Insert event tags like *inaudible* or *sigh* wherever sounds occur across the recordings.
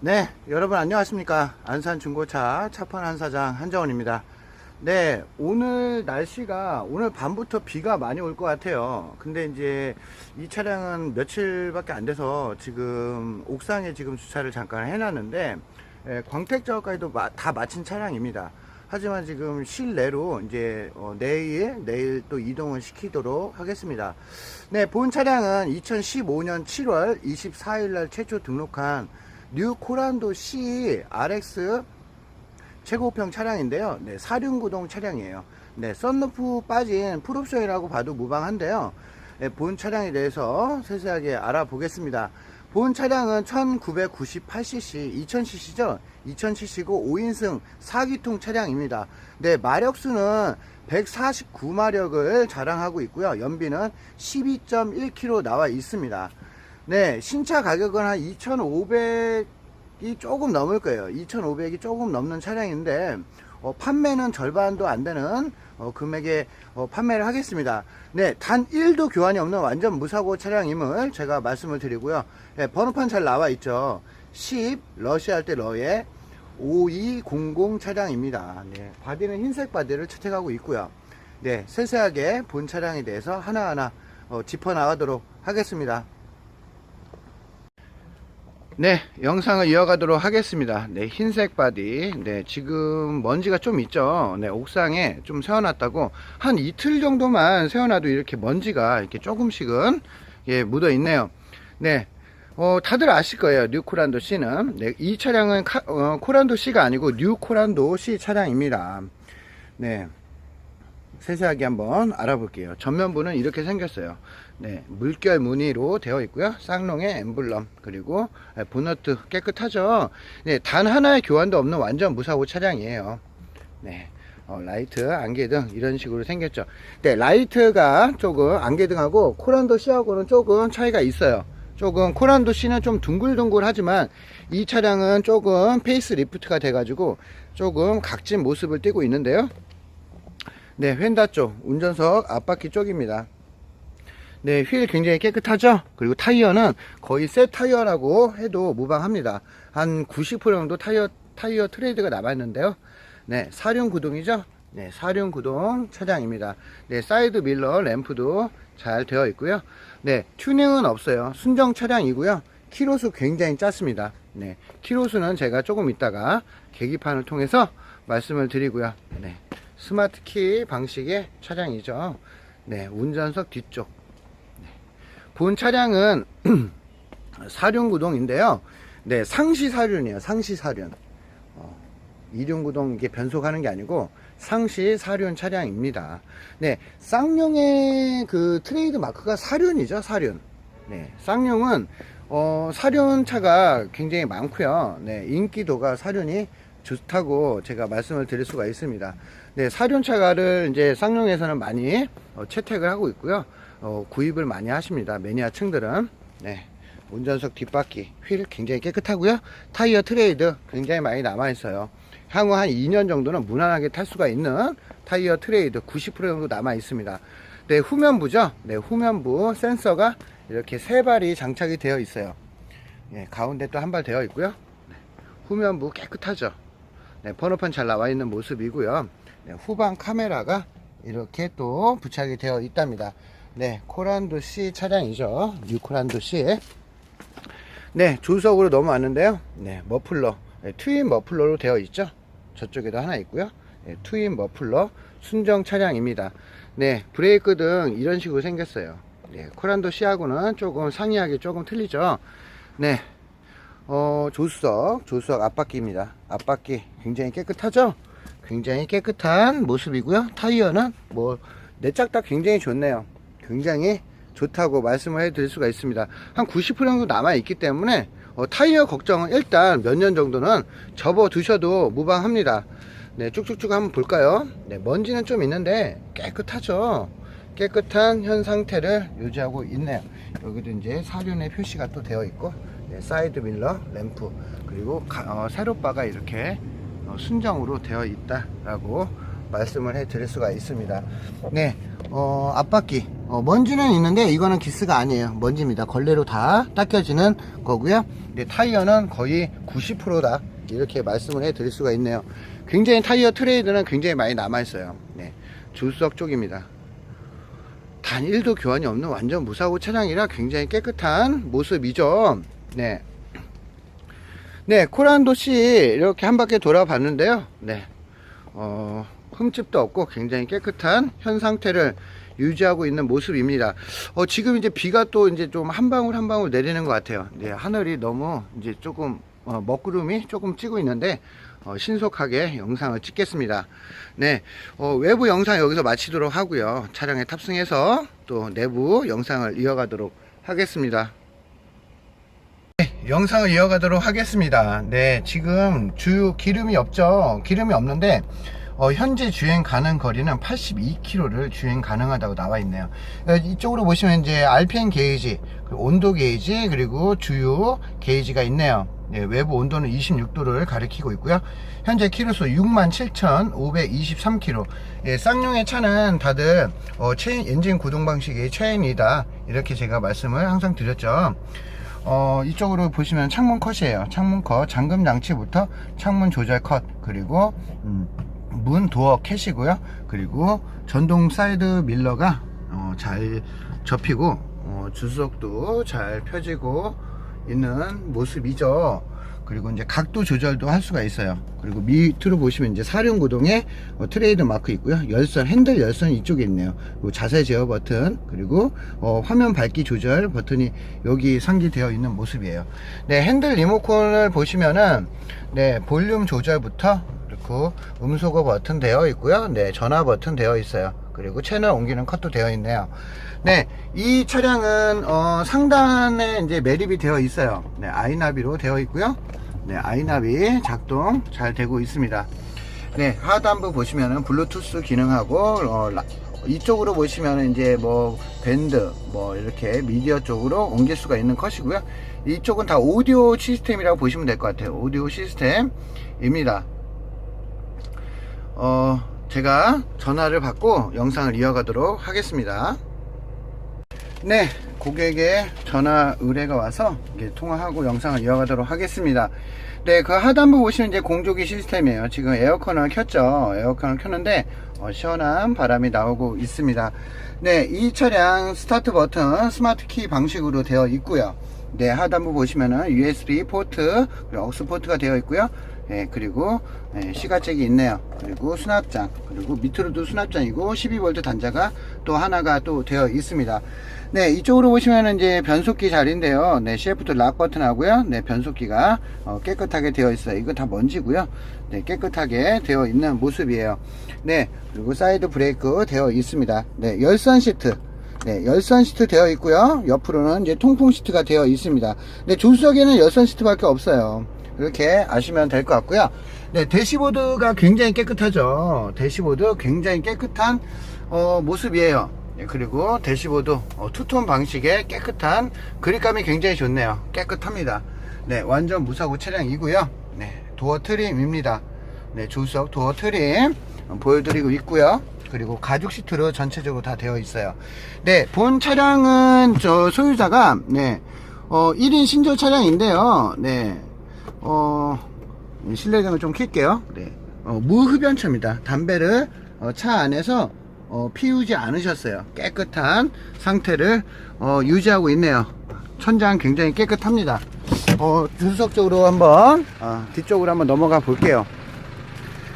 네, 여러분 안녕하십니까. 안산 중고차 차판 한 사장 한정원입니다. 네, 오늘 날씨가 오늘 밤부터 비가 많이 올 것 같아요. 근데 이제 이 차량은 며칠 밖에 안 돼서 지금 옥상에 지금 주차를 잠깐 해놨는데 예, 광택 작업까지도 마- 다 마친 차량입니다. 하지만 지금 실내로 이제 어, 내일 내일 또 이동을 시키도록 하겠습니다. 네, 본 차량은 2015년 7월 24일 날 최초 등록한 뉴 코란도 C RX 최고평 차량인데요. 네, 사륜구동 차량이에요. 네, 썬루프 빠진 풀옵션이라고 봐도 무방한데요. 네, 본 차량에 대해서 세세하게 알아보겠습니다. 본 차량은 1998cc, 2000cc죠? 2000cc고 5인승 4기통 차량입니다. 네, 마력수는 149마력을 자랑하고 있고요. 연비는 12.1km 나와 있습니다. 네, 신차 가격은 한 2,500이 조금 넘을 거예요. 2,500이 조금 넘는 차량인데, 어, 판매는 절반도 안 되는 어, 금액에 어, 판매를 하겠습니다. 네, 단 1도 교환이 없는 완전 무사고 차량임을 제가 말씀을 드리고요. 네, 번호판 잘 나와 있죠. 10, 러시아 할때 러에 5200 차량입니다. 네, 바디는 흰색 바디를 채택하고 있고요. 네, 세세하게 본 차량에 대해서 하나하나 어, 짚어 나가도록 하겠습니다. 네, 영상을 이어가도록 하겠습니다. 네, 흰색 바디. 네, 지금 먼지가 좀 있죠. 네, 옥상에 좀 세워놨다고 한 이틀 정도만 세워놔도 이렇게 먼지가 이렇게 조금씩은 예, 묻어 있네요. 네, 어, 다들 아실 거예요. 뉴 코란도 C는. 네, 이 차량은 카- 어, 코란도 C가 아니고 뉴 코란도 C 차량입니다. 네. 세세하게 한번 알아볼게요. 전면부는 이렇게 생겼어요. 네, 물결 무늬로 되어 있고요. 쌍롱의 엠블럼 그리고 보너트 깨끗하죠. 네, 단 하나의 교환도 없는 완전 무사고 차량이에요. 네, 어, 라이트, 안개등 이런 식으로 생겼죠. 네, 라이트가 조금 안개등하고 코란도 C하고는 조금 차이가 있어요. 조금 코란도 C는 좀 둥글둥글하지만 이 차량은 조금 페이스 리프트가 돼가지고 조금 각진 모습을 띠고 있는데요. 네, 휀다 쪽, 운전석 앞바퀴 쪽입니다. 네, 휠 굉장히 깨끗하죠? 그리고 타이어는 거의 새 타이어라고 해도 무방합니다. 한 90% 정도 타이어, 타이어 트레이드가 남았는데요. 네, 사륜 구동이죠? 네, 사륜 구동 차량입니다. 네, 사이드 밀러 램프도 잘 되어 있고요. 네, 튜닝은 없어요. 순정 차량이고요. 키로수 굉장히 작습니다. 네, 키로수는 제가 조금 이따가 계기판을 통해서 말씀을 드리고요. 네, 스마트 키 방식의 차량이죠. 네, 운전석 뒤쪽. 네. 본 차량은 *clears throat* 사륜 구동인데요. 네, 상시 사륜이에요. 상시 사륜. 어, 이륜 구동 이게 변속하는 게 아니고 상시 사륜 차량입니다. 네, 쌍용의 그 트레이드 마크가 사륜이죠, 사륜. 네, 쌍용은 어, 사륜 차가 굉장히 많고요. 네, 인기도가 사륜이 좋다고 제가 말씀을 드릴 수가 있습니다. 네, 사륜 차가를 이제 쌍용에서는 많이 어, 채택을 하고 있고요. 어, 구입을 많이 하십니다. 매니아층들은. 네. 운전석 뒷바퀴 휠 굉장히 깨끗하고요. 타이어 트레이드 굉장히 많이 남아 있어요. 향후 한 2년 정도는 무난하게 탈 수가 있는 타이어 트레이드 90% 정도 남아 있습니다. 네, 후면부죠. 네, 후면부 센서가 이렇게 세 발이 장착이 되어 있어요. 예, 가운데 또 한 발 되어 있고요. 네, 후면부 깨끗하죠. 네, 번호판 잘 나와 있는 모습이고요. 네, 후방 카메라가 이렇게 또 부착이 되어 있답니다. 네, 코란도 C 차량이죠. 뉴 코란도 C. 네, 조수석으로 넘어왔는데요. 네, 머플러. 네, 트윈 머플러로 되어 있죠. 저쪽에도 하나 있고요. 네, 트윈 머플러 순정 차량입니다. 네, 브레이크 등 이런 식으로 생겼어요. 네, 코란도 C하고는 조금 상이하게 조금 틀리죠. 네, 어, 조수석, 조수석 앞바퀴입니다. 앞바퀴 굉장히 깨끗하죠? 굉장히 깨끗한 모습이고요. 타이어는 뭐, 내짝 다 굉장히 좋네요. 굉장히 좋다고 말씀을 해드릴 수가 있습니다. 한 90% 정도 남아 있기 때문에, 어, 타이어 걱정은 일단 몇 년 정도는 접어 두셔도 무방합니다. 네, 쭉쭉쭉 한번 볼까요? 네, 먼지는 좀 있는데 깨끗하죠? 깨끗한 현 상태를 유지하고 있네요. 여기도 이제 사륜의 표시가 또 되어 있고, 네, 사이드 밀러, 램프, 그리고 가- 어, 세로바가 이렇게 어, 순정으로 되어 있다 라고 말씀을 해 드릴 수가 있습니다. 네, 어, 앞바퀴. 어, 먼지는 있는데 이거는 기스가 아니에요. 먼지입니다. 걸레로 다 닦여지는 거고요. 네, 타이어는 거의 90%다. 이렇게 말씀을 해 드릴 수가 있네요. 굉장히 타이어 트레이드는 굉장히 많이 남아있어요. 네, 주석 쪽입니다. 단 1도 교환이 없는 완전 무사고 차량이라 굉장히 깨끗한 모습이죠. 네. 네, 코란도시 이렇게 한 바퀴 돌아봤는데요. 네. 어, 흠집도 없고 굉장히 깨끗한 현 상태를 유지하고 있는 모습입니다. 어, 지금 이제 비가 또 이제 좀 한 방울 한 방울 내리는 것 같아요. 네, 하늘이 너무 이제 조금 어, 먹구름이 조금 찌고 있는데 어, 신속하게 영상을 찍겠습니다. 네, 어, 외부 영상 여기서 마치도록 하고요. 차량에 탑승해서 또 내부 영상을 이어가도록 하겠습니다. 네, 영상을 이어가도록 하겠습니다. 네, 지금 주유 기름이 없죠. 기름이 없는데 어, 현재 주행 가능 거리는 82km를 주행 가능하다고 나와 있네요. 어, 이쪽으로 보시면 이제 RPM 게이지, 그리고 온도 게이지, 그리고 주유 게이지가 있네요. 네, 외부 온도는 26도를 가리키고 있고요. 현재 키로수 67,523km. 예, 쌍용의 차는 다들 어, 체인 엔진 구동 방식이 체인이다 이렇게 제가 말씀을 항상 드렸죠. 어, 이쪽으로 보시면 창문 컷이에요. 창문 컷, 잠금 장치부터 창문 조절 컷, 그리고, 음, 문 도어 캣이고요. 그리고 전동 사이드 밀러가, 어, 잘 접히고, 어, 주석도 잘 펴지고 있는 모습이죠. 그리고 이제 각도 조절도 할 수가 있어요. 그리고 밑으로 보시면 이제 사륜구동에 어, 트레이드 마크 있고요. 열선, 핸들 열선 이쪽에 있네요. 자세 제어 버튼, 그리고 어, 화면 밝기 조절 버튼이 여기 상기되어 있는 모습이에요. 네, 핸들 리모컨을 보시면은 네, 볼륨 조절부터 그리고 음소거 버튼 되어 있고요. 네, 전화 버튼 되어 있어요. 그리고 채널 옮기는 컷도 되어 있네요. 네, 이 차량은 어, 상단에 이제 매립이 되어 있어요. 네, 아이나비로 되어 있고요. 네, 아이나비 작동 잘 되고 있습니다. 네, 하단부 보시면은 블루투스 기능하고 어, 라- 이쪽으로 보시면은 이제 뭐 밴드 뭐 이렇게 미디어 쪽으로 옮길 수가 있는 컷이고요. 이쪽은 다 오디오 시스템이라고 보시면 될 것 같아요. 오디오 시스템입니다. 어, 제가 전화를 받고 영상을 이어가도록 하겠습니다. 네, 고객의 전화 의뢰가 와서 통화하고 영상을 이어가도록 하겠습니다. 네, 그 하단부 보시면 이제 공조기 시스템이에요. 지금 에어컨을 켰죠. 에어컨을 켰는데 어, 시원한 바람이 나오고 있습니다. 네, 이 차량 스타트 버튼 스마트 키 방식으로 되어 있고요. 네, 하단부 보시면은 USB 포트, 그리고 억스 포트가 되어 있고요. 예, 그리고 예, 시가잭이 있네요. 그리고 수납장, 그리고 밑으로도 수납장이고 12V 단자가 또 하나가 또 되어 있습니다. 네, 이쪽으로 보시면은 이제 변속기 자리인데요. 네, CF2 락 버튼 하고요. 네, 변속기가 어, 깨끗하게 되어 있어요. 이거 다 먼지고요. 네, 깨끗하게 되어 있는 모습이에요. 네, 그리고 사이드 브레이크 되어 있습니다. 네, 열선 시트. 네, 열선 시트 되어 있고요. 옆으로는 이제 통풍 시트가 되어 있습니다. 네, 조수석에는 열선 시트밖에 없어요. 이렇게 아시면 될 것 같고요. 네, 대시보드가 굉장히 깨끗하죠. 대시보드 굉장히 깨끗한 어, 모습이에요. 네, 그리고 대시보드 어, 투톤 방식의 깨끗한 그립감이 굉장히 좋네요. 깨끗합니다. 네, 완전 무사고 차량이고요. 네, 도어 트림입니다. 네, 조수석 도어 트림 어, 보여드리고 있고요. 그리고 가죽 시트로 전체적으로 다 되어 있어요. 네, 본 차량은 저 소유자가 네, 어, 1인 신조 차량인데요. 네, 어, 실내등을 좀 켤게요. 네, 어, 무흡연처입니다. 담배를 어, 차 안에서 어, 피우지 않으셨어요. 깨끗한 상태를 어, 유지하고 있네요. 천장 굉장히 깨끗합니다. 어, 주석 쪽으로 한번 어, 뒤쪽으로 한번 넘어가 볼게요.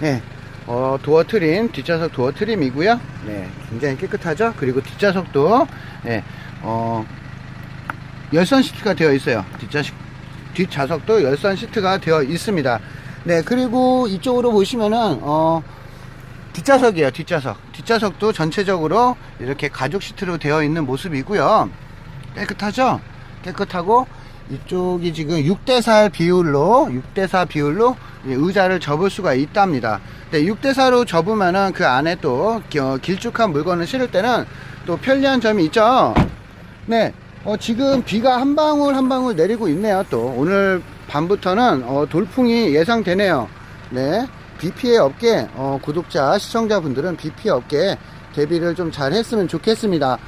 네, 어, 도어 트림, 뒷좌석 도어 트림이고요. 네, 굉장히 깨끗하죠. 그리고 뒷좌석도 네, 어, 열선 시트가 되어 있어요. 뒷좌석 뒷좌석도 열선 시트가 되어 있습니다. 네, 그리고 이쪽으로 보시면은 어, 뒷좌석이에요. 뒷좌석. 뒷좌석도 전체적으로 이렇게 가죽 시트로 되어 있는 모습이고요. 깨끗하죠? 깨끗하고 이쪽이 지금 6대4 비율로 6대4 비율로 이 의자를 접을 수가 있답니다. 네, 6대4로 접으면은 그 안에 또 길쭉한 물건을 실을 때는 또 편리한 점이 있죠. 네, 어, 지금 비가 한 방울 한 방울 내리고 있네요. 또. 오늘 밤부터는 어, 돌풍이 예상되네요. 네, 비 피해 없게 어, 구독자 시청자분들은 비 피해 없게 대비를 좀 잘 했으면 좋겠습니다.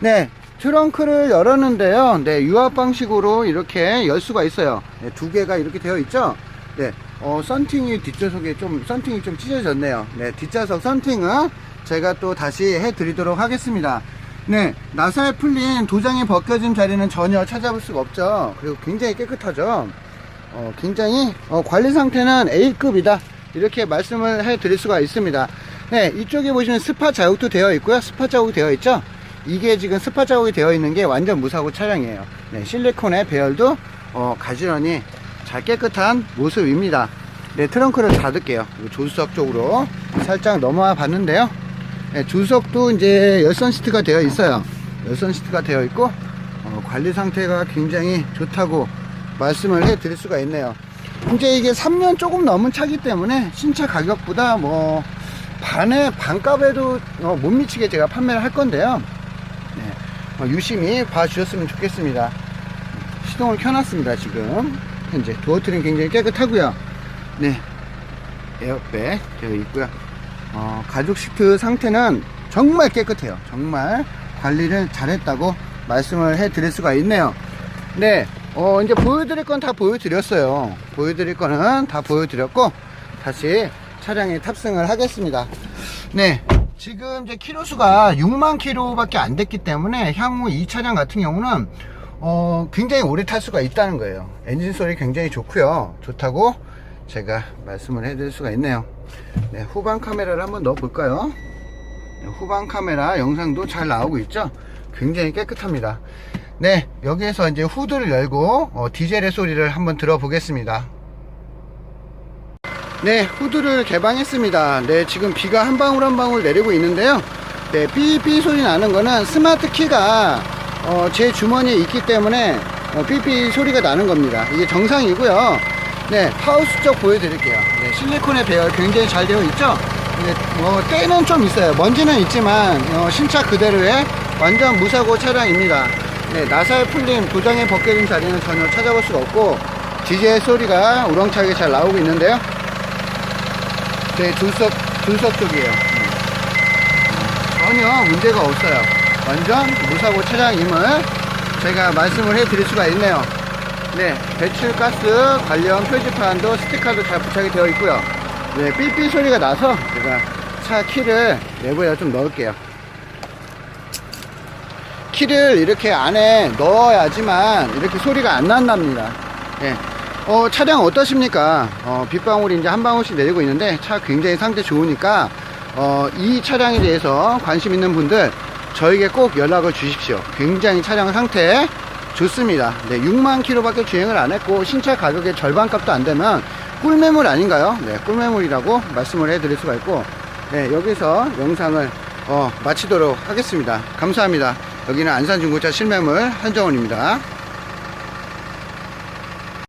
네. 트렁크를 열었는데요. 네. 유압 방식으로 이렇게 열 수가 있어요. 네, 두 개가 이렇게 되어 있죠? 네. 어, 썬팅이 뒷좌석에 좀 썬팅이 좀 찢어졌네요. 네. 뒷좌석 썬팅은 제가 또 다시 해 드리도록 하겠습니다 네 나사에 풀린 도장이 벗겨진 자리는 전혀 찾아볼 수가 없죠. 그리고 굉장히 깨끗하죠. 어, 굉장히 어, 관리 상태는 A급이다. 이렇게 말씀을 해 드릴 수가 있습니다. 네 이쪽에 보시면 스파 자국도 되어 있고요. 스파 자국이 되어 있죠? 이게 지금 스파 자국이 되어 있는 게 완전 무사고 차량이에요. 네, 실리콘의 배열도 어, 가지런히 잘 깨끗한 모습입니다. 네 트렁크를 닫을게요. 조수석 쪽으로 살짝 넘어와 봤는데요 네, 조수석도 이제 열선 시트가 되어 있어요. 열선 시트가 되어 있고 어, 관리 상태가 굉장히 좋다고 말씀을 해 드릴 수가 있네요. 이제 이게 3년 조금 넘은 차기 때문에 신차 가격보다 뭐 반에 반값에도 어, 못 미치게 제가 판매를 할 건데요. 네, 어, 유심히 봐주셨으면 좋겠습니다. 시동을 켜놨습니다 지금. 현재 도어트림 굉장히 깨끗하고요. 네 에어백 되어 있고요 어, 가죽 시트 상태는 정말 깨끗해요. 정말 관리를 잘했다고 말씀을 해 드릴 수가 있네요. 네 어, 이제 보여드릴 건 다 보여드렸어요. 보여드릴 거는 다 보여드렸고 다시 차량에 탑승을 하겠습니다. 네 지금 이제 키로수가 6만 킬로밖에 안 됐기 때문에 향후 이 차량 같은 경우는 어, 굉장히 오래 탈 수가 있다는 거예요. 엔진 소리 굉장히 좋고요. 좋다고 제가 말씀을 해드릴 수가 있네요. 네, 후방 카메라를 한번 넣어 볼까요? 네, 후방 카메라 영상도 잘 나오고 있죠? 굉장히 깨끗합니다. 네 여기에서 이제 후드를 열고 어, 디젤의 소리를 한번 들어보겠습니다. 네 후드를 개방했습니다. 네 지금 비가 한 방울 한 방울 내리고 있는데요. 네 삐삐 소리 나는 거는 스마트 키가 어, 제 주머니에 있기 때문에 어, 삐삐 소리가 나는 겁니다. 이게 정상이고요 네 하우스 쪽 보여드릴게요. 네, 실리콘의 배열 굉장히 잘 되어 있죠? 네, 뭐 때는 좀 있어요. 먼지는 있지만 어, 신차 그대로의 완전 무사고 차량입니다. 네, 나사에 풀린 도장에 벗겨진 자리는 전혀 찾아볼 수가 없고 디젤 소리가 우렁차게 잘 나오고 있는데요. 제 줄석 줄석 쪽이에요. 음, 전혀 문제가 없어요. 완전 무사고 차량임을 제가 말씀을 해 드릴 수가 있네요 네 배출가스 관련 표지판도 스티커도 잘 부착이 되어 있고요 네 삐삐 소리가 나서 제가 차 키를 내부에 좀 넣을게요 키를 이렇게 안에 넣어야지만 이렇게 소리가 안 난답니다. 예. 어, 차량 어떠십니까? 어, 빗방울이 이제 한 방울씩 내리고 있는데 차 굉장히 상태 좋으니까 어, 이 차량에 대해서 관심 있는 분들 저에게 꼭 연락을 주십시오. 굉장히 차량 상태 좋습니다. 네, 6만 킬로밖에 주행을 안 했고 신차 가격의 절반 값도 안 되면 꿀매물 아닌가요? 네, 꿀매물이라고 말씀을 해 드릴 수가 있고 네, 여기서 영상을 어, 마치도록 하겠습니다. 감사합니다. 여기는 안산중고차 실매물 한정원입니다.